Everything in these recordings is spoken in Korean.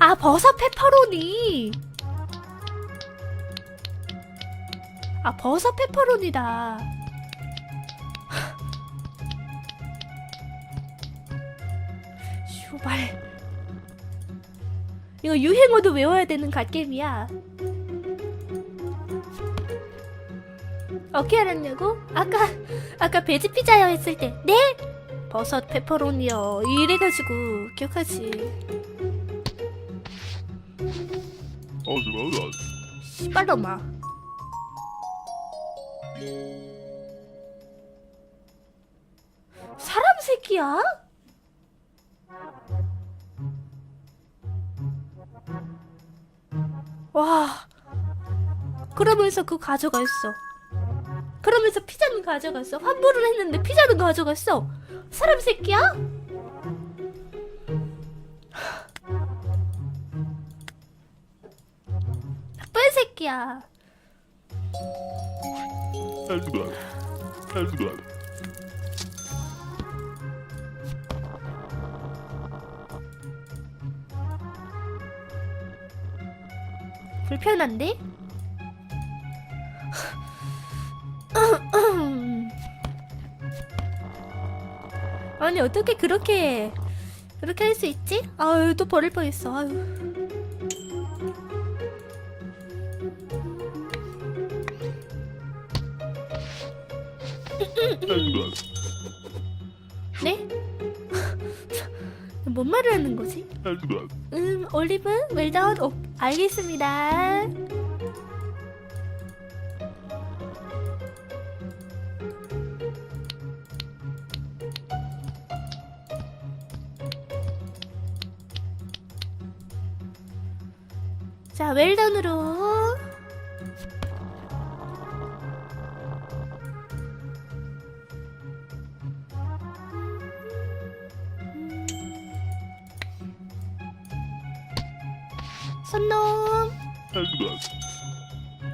아 버섯 페퍼로니. 아 버섯 페퍼로니다. 슈발. 이거 유행어도 외워야 되는 갓겜이야. 어떻게 알았냐고? 아까 아까 베지 피자요 했을 때 네? 버섯 페퍼로니요 이래가지고 기억하지. 씨발놈아. 사람 새끼야? 와. 그러면서 그거 가져갔어. 그러면서 피자는 가져갔어. 환불을 했는데 피자는 가져갔어. 사람 새끼야? 나쁜 새끼야. 불편한데? 아니 어떻게 그렇게 그렇게 할 수 있지? 아유 또 버릴 뻔했어. 아유. 네? 뭔 말을 하는 거지? 음 올리브 웰다운 오, 알겠습니다.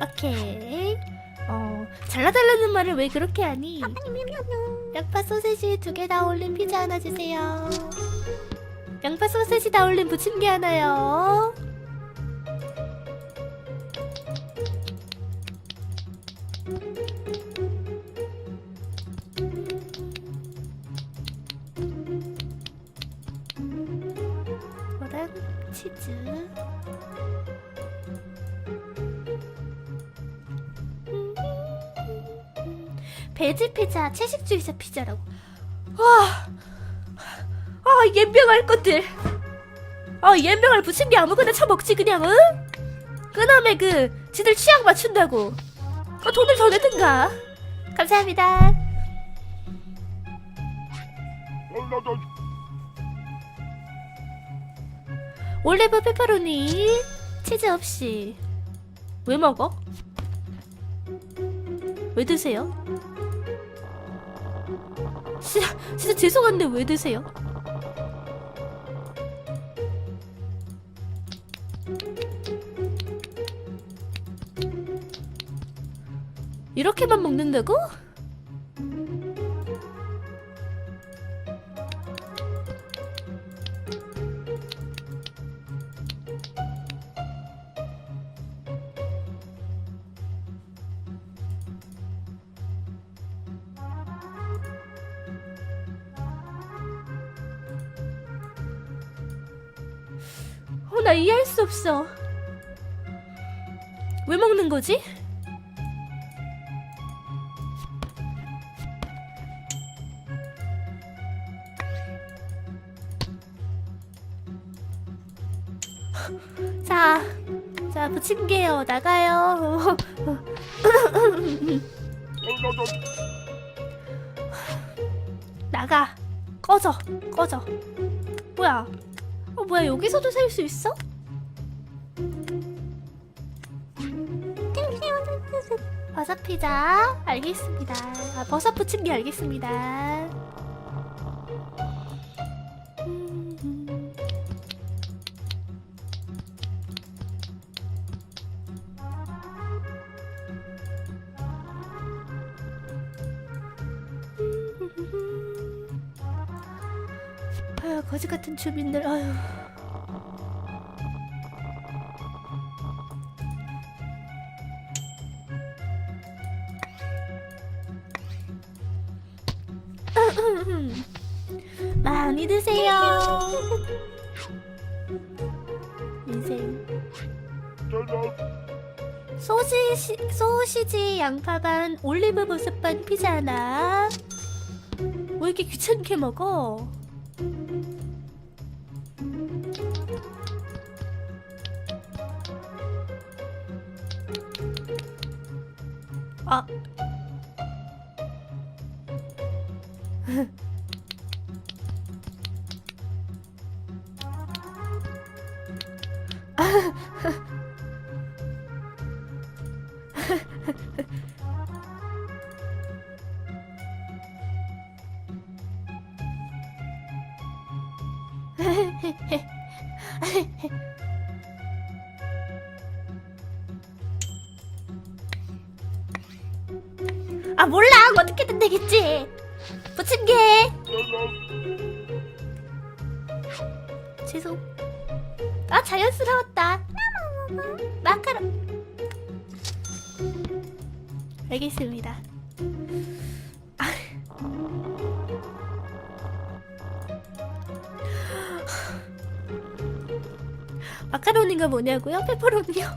오케이. 어 잘라달라는 말을 왜 그렇게 하니? 양파 소세지 두 개 다 올린 피자 하나 주세요. 양파 소세지 다 올린 부침개 하나요 피자, 채식주의자 피자라고. 와, 아 연병할 것들. 아 연병할 부침개 아무거나 처먹지 그냥 응? 그놈의 그 지들 취향 맞춘다고. 그 돈을 더 내든가. 감사합니다. 올리브 페퍼로니 치즈 없이 왜 먹어? 왜 드세요? 진짜, 진짜 죄송한데 왜 드세요? 이렇게만 먹는다고? 나 이해할 수 없어. 왜 먹는 거지? 자, 자, 부침개요. 나가요. 나가. 꺼져. 꺼져. 뭐야? 어, 뭐야, 여기서도 살 수 있어? 버섯 피자 알겠습니다. 아, 버섯 부침개 알겠습니다. 어린 주민들 아유 많이 드세요. 인생. 소시지, 소시지 양파반 올리브 보습반 피자 하나. 왜 이렇게 귀찮게 먹어? 아. 죄송. 아 자연스러웠다. 마카롱 알겠습니다. 마카로니가 뭐냐고요? 페퍼로니요?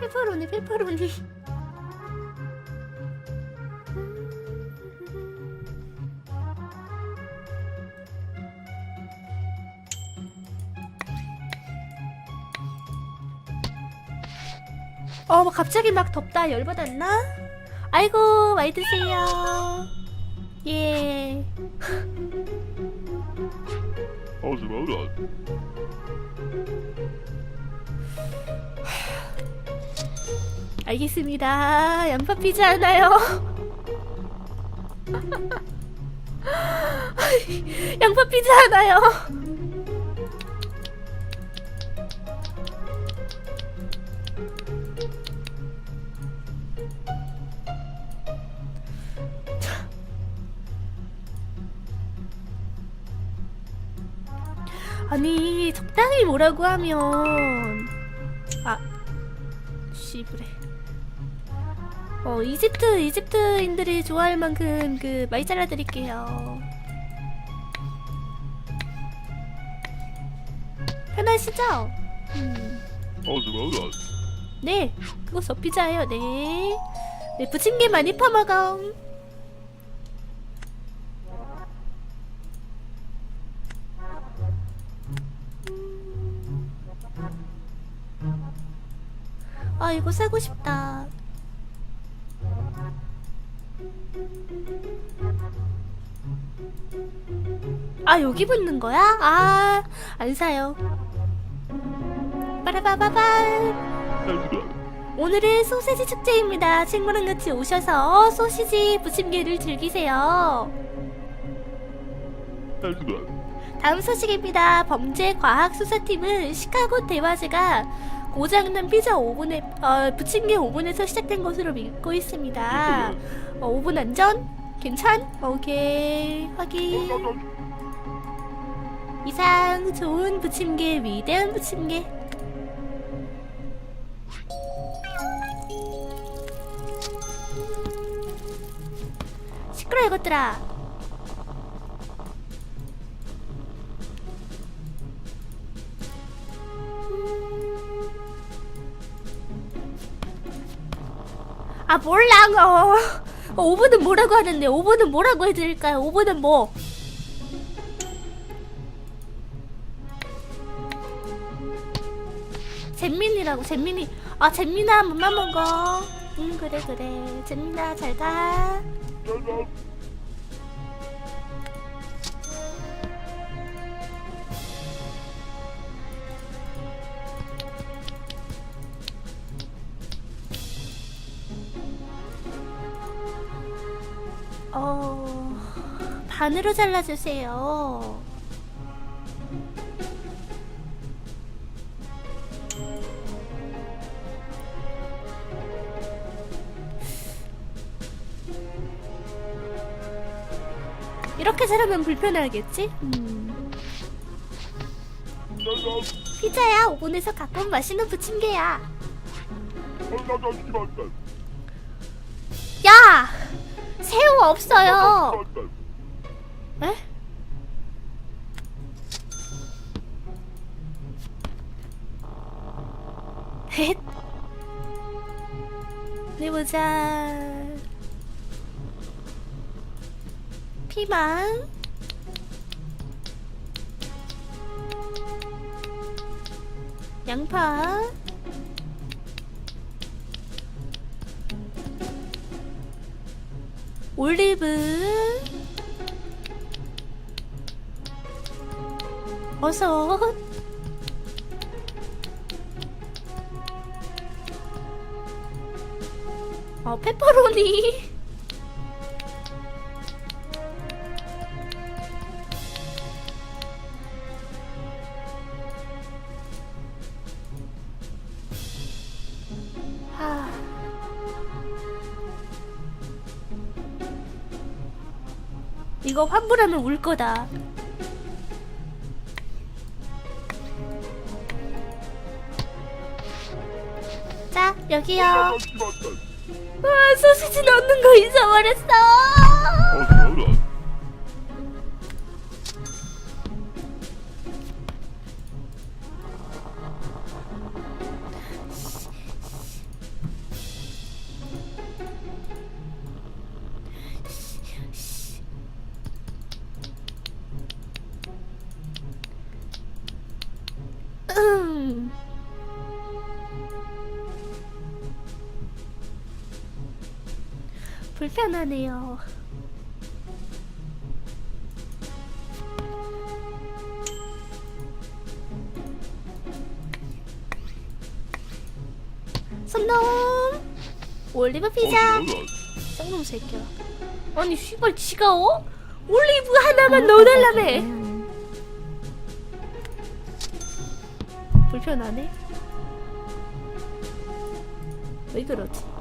페퍼로니 페퍼로니 어, 뭐 갑자기 막 덥다 열받았나? 아이고 많이 드세요. 예. About that? 알겠습니다. 양파 피자 하나요? 양파 피자 하나요? 아니 적당히 뭐라고 하면 아 씨부래 어 이집트 이집트인들이 좋아할 만큼 그 많이 잘라드릴게요 편하시죠? 음. 네 그거 서피자예요 네. 네 부침개 많이 퍼먹어 아 이거 사고 싶다 아 여기 붙는 거야? 아 안 사요 that? 오늘은 소세지 축제입니다. 친구랑 같이 오셔서 소시지 부침개를 즐기세요. 다음 소식입니다. 범죄 과학 수사팀은 시카고 대화제가 고장난 피자 오븐에 어, 부침개 오븐에서 시작된 것으로 믿고 있습니다. 어, 오븐 안전? 괜찮? 오케이 확인. 이상 좋은 부침개 위대한 부침개. 시끄러 이것들아. 아 몰라 어. 어, 5분은 뭐라고 하는데 5분은 뭐라고 해드릴까요? 5분은 뭐? 잼민이라고 잼민이 아 잼민아 한 번만 먹어 응 그래 그래 잼민아 잘가 반으로 잘라주세요 이렇게 자르면 불편하겠지? 음. 피자야 오븐에서 가끔 맛있는 부침개야 야! 새우 없어요. 에? 헷. 어디 보자. 피망. 양파. 올리브. 버섯. 어, 페퍼로니. 하. 이거 환불하면 울 거다. 자, 여기요. 와, 소시지 넣는 거 잊어버렸어. 불편하네요. 손놈 올리브 피자! on. 쌍놈 새끼야. 아니 씨발 지가 어? 올리브 하나만 넣어달라며! 불편하네. 왜 그러지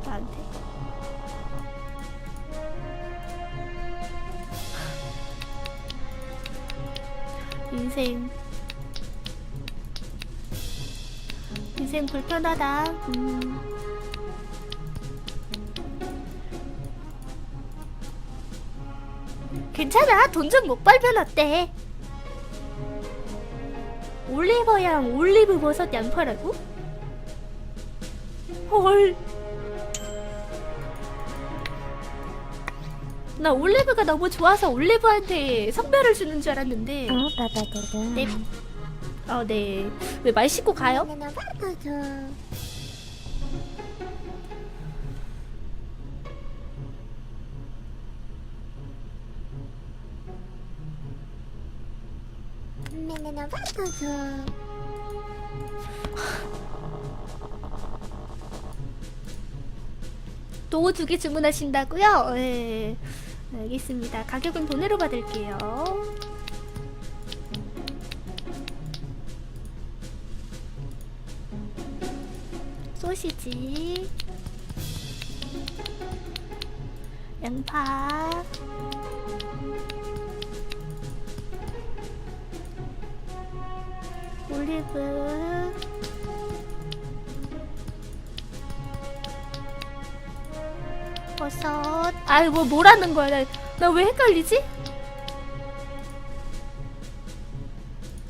인생 인생 불편하다 음. 괜찮아 돈 좀 못 벌면 어때 올리버양 올리브 버섯 양파라고? 헐. 나 올리브가 너무 좋아서 올리브한테 선별을 주는 줄 알았는데. 어, 따다다다. 네. 어, 네. 왜 말 씻고 가요? 나나 바꿔줘. 나나 바꿔줘. 또두개 주문하신다고요? 네. 알겠습니다. 가격은 돈으로 받을게요. 소시지, 양파, 올리브, 아이 뭐 뭐라는 거야? 나 왜 헷갈리지?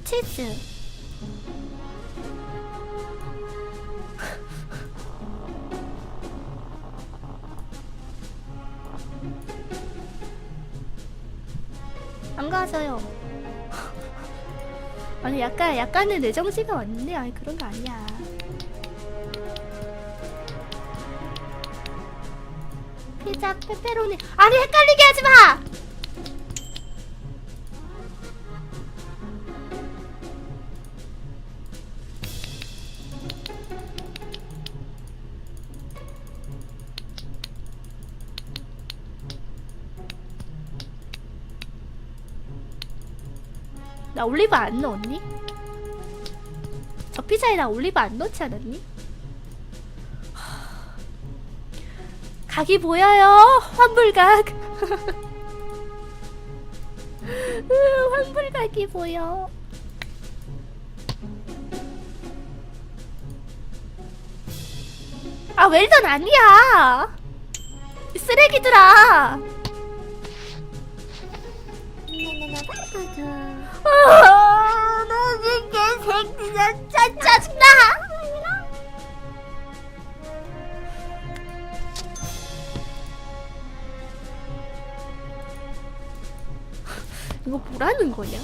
치즈. 안 가져요. 아니 약간 약간의 내정지가 왔는데 아니 그런 거 아니야. 피자 페페로니 아니 헷갈리게 하지 마. 나 올리브 안 넣었니? 저 피자에 나 올리브 안 넣지 않았니? 각이 보여요. 환불각. 으, 환불각이 보여. 아 웰던 아니야. 쓰레기들아. 아, 나 이게 새끼가 짜 짜증나 이거 뭐라는 거냐?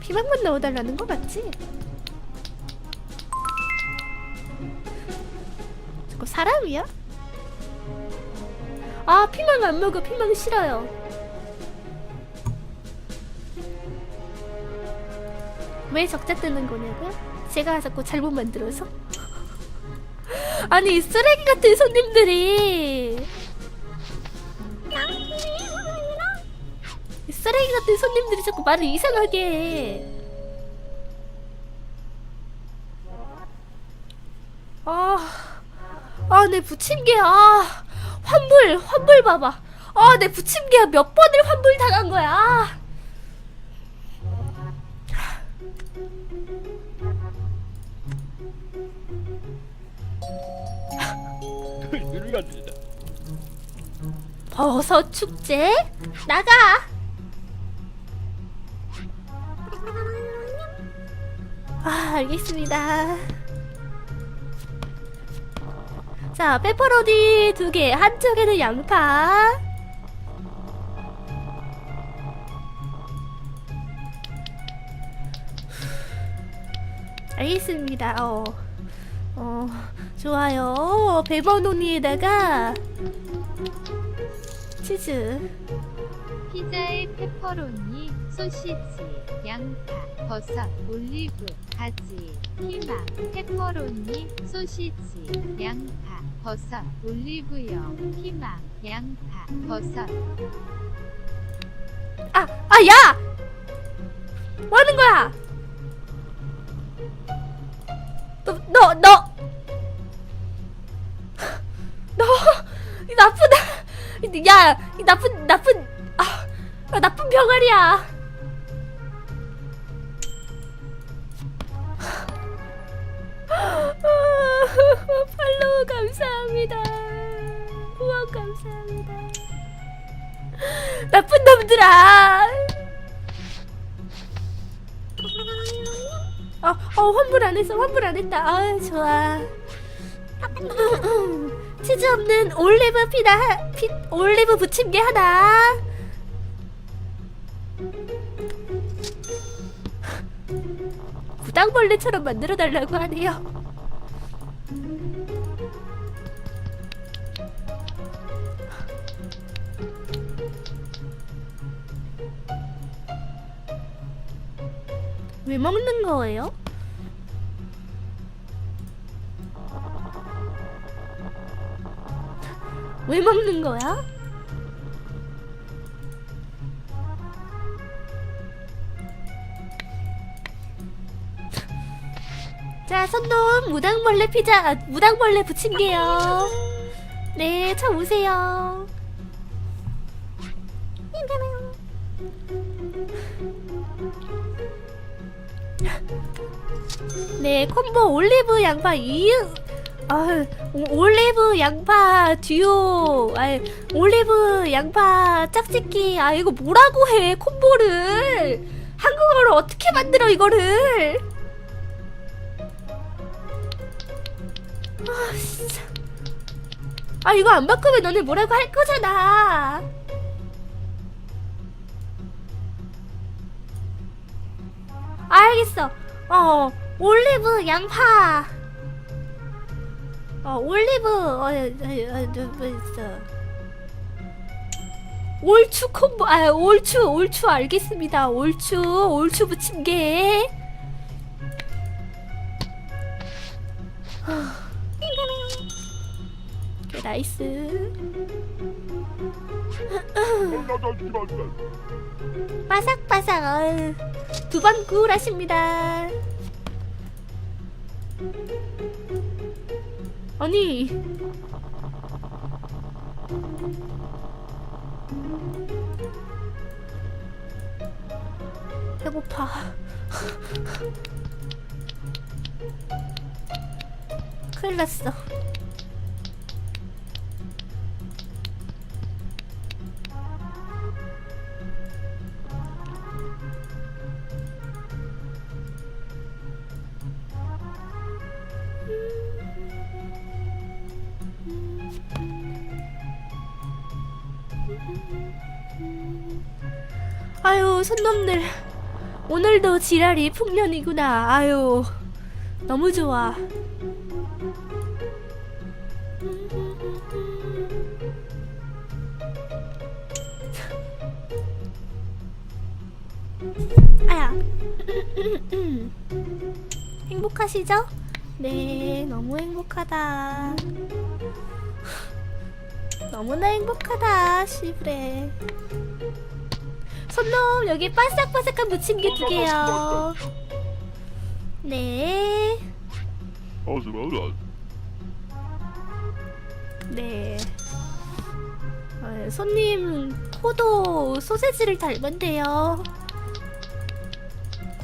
피망만 넣어달라는 거 맞지? 저거 사람이야? 아 피망 안 먹어 피망 싫어요 왜 적자 뜨는 거냐고요? 제가 자꾸 잘못 만들어서? 아니 이 쓰레기 같은 손님들이 같은 손님들이 자꾸 말을 이상하게 해. 아, 아, 내 부침개, 아, 환불, 환불 봐봐. 아, 내 부침개 몇 번을 환불 당한 거야. 아. 버섯 축제 나가. 아 알겠습니다. 자 페퍼로니 두 개, 한쪽에는 양파. 알겠습니다. 어, 어 좋아요. 베버노니에다가 치즈. 피자에 페퍼로니, 소시지, 양파, 버섯, 올리브, 가지, 피망, 페퍼로니, 소시지, 양파, 버섯, 올리브영, 피망, 양파, 버섯. 아, 아, 야! 뭐 하는 거야? 너, 너, 너! 너, 이 나쁜, 야, 이 나쁜, 나쁜, 아, 아, 나쁜 병아리야. 팔로우 감사합니다. 후원 감사합니다. 나쁜 놈들아. 어, 어, 환불 안 했어. 환불 안 했다. 아, 좋아. 치즈 없는 올리브 피다. 피, 올리브 부침개 하나. 구당벌레처럼 만들어 달라고 하네요. 왜 먹는 거예요? 왜 먹는 거야? 자, 손놈 무당벌레 피자, 아, 무당벌레 부침개요. 네, 차 오세요. 네, 콤보 올리브 양파 이유 아, 오- 올리브 양파 듀오. 아, 올리브 양파 짝짓기. 아 이거 뭐라고 해 콤보를? 한국어로 어떻게 만들어 이거를? 아 진짜. 아 이거 안 바꾸면 너네 뭐라고 할 거잖아 알겠어. 어 올리브 양파. 어 올리브 어, 어, 어, 어, 뭐 올추 콤보 아 올추 올추 알겠습니다. 올추 올추 부침개 나이스. 바삭바삭 두번 꿀하십니다. 아니. 배고파. 큰일 났어 아유 손놈들. 오늘도 지랄이 풍년이구나. 아유 너무 좋아. 아야. 행복하시죠? 네 너무 행복하다. 너무나 행복하다 시브레 손놈 여기 바삭바삭한 무침개 두 개요 네 어서 와라. 네. 아, 손님 코도 소세지를 닮은데요.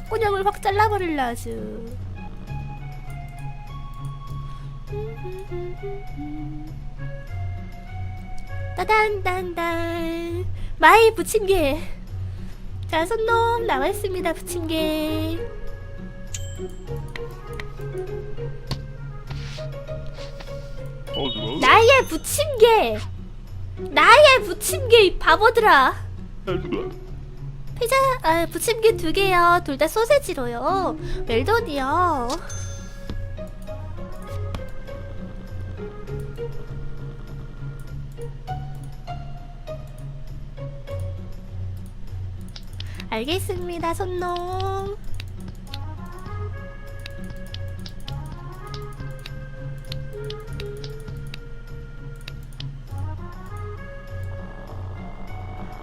콧구녕을 확 잘라버릴라 아주. 따단단단 마이 부침개. 자 손놈 나와있습니다 부침개. 나의 부침개. 나의 부침개 이 바보들아. 피자 아 부침개 두 개요. 둘 다 소세지로요. 웰던이요. 알겠습니다, 손놈.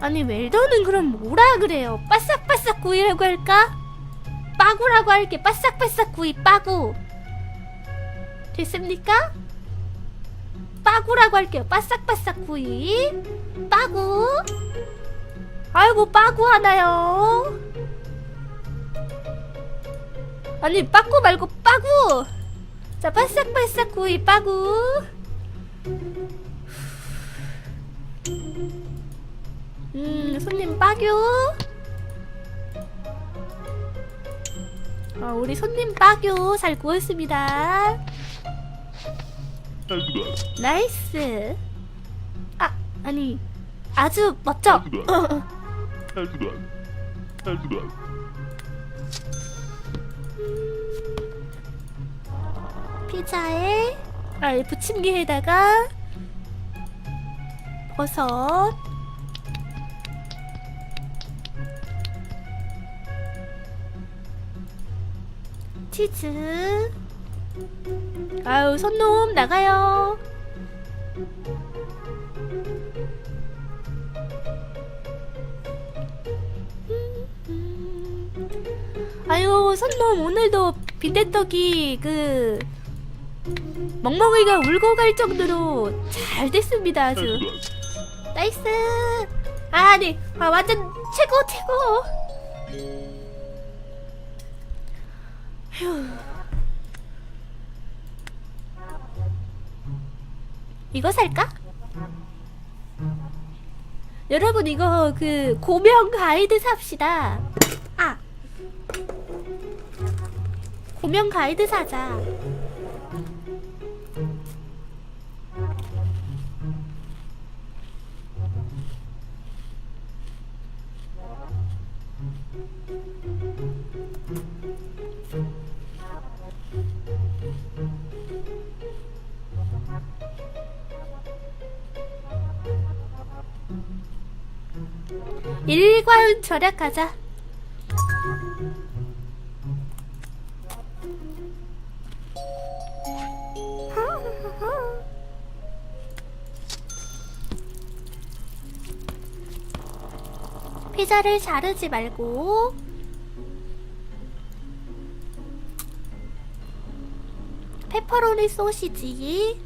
아니 웰던은 그럼 뭐라 그래요? 바싹바싹 구이라고 할까? 빠구라고 할게 바싹바싹 구이 빠구 됐습니까? 빠구라고 할게요 바싹바싹 구이 빠구 아이고 빠구 하나요 아니 빠구 말고 빠구 자 바싹바싹 구이 빠구 음, 손님 빠규. 어, 우리 손님 빠규 잘 구웠습니다. 나이스. 아, 아니, 아주 멋져. 어서 와라. 피자에, 아, 이 부침개에다가 버섯. 치즈. 아유, 손놈 나가요. 아유, 손놈 오늘도 빈대떡이 그 멍멍이가 울고 갈 정도로 잘 됐습니다, 아주. 나이스. 아, 네. 아, 완전 최고, 최고. 휴. 이거 살까? 여러분 이거 그 고명 가이드 삽시다. 고명 가이드 사자. 일과운 절약하자. 피자를 자르지 말고. 페퍼로니 소시지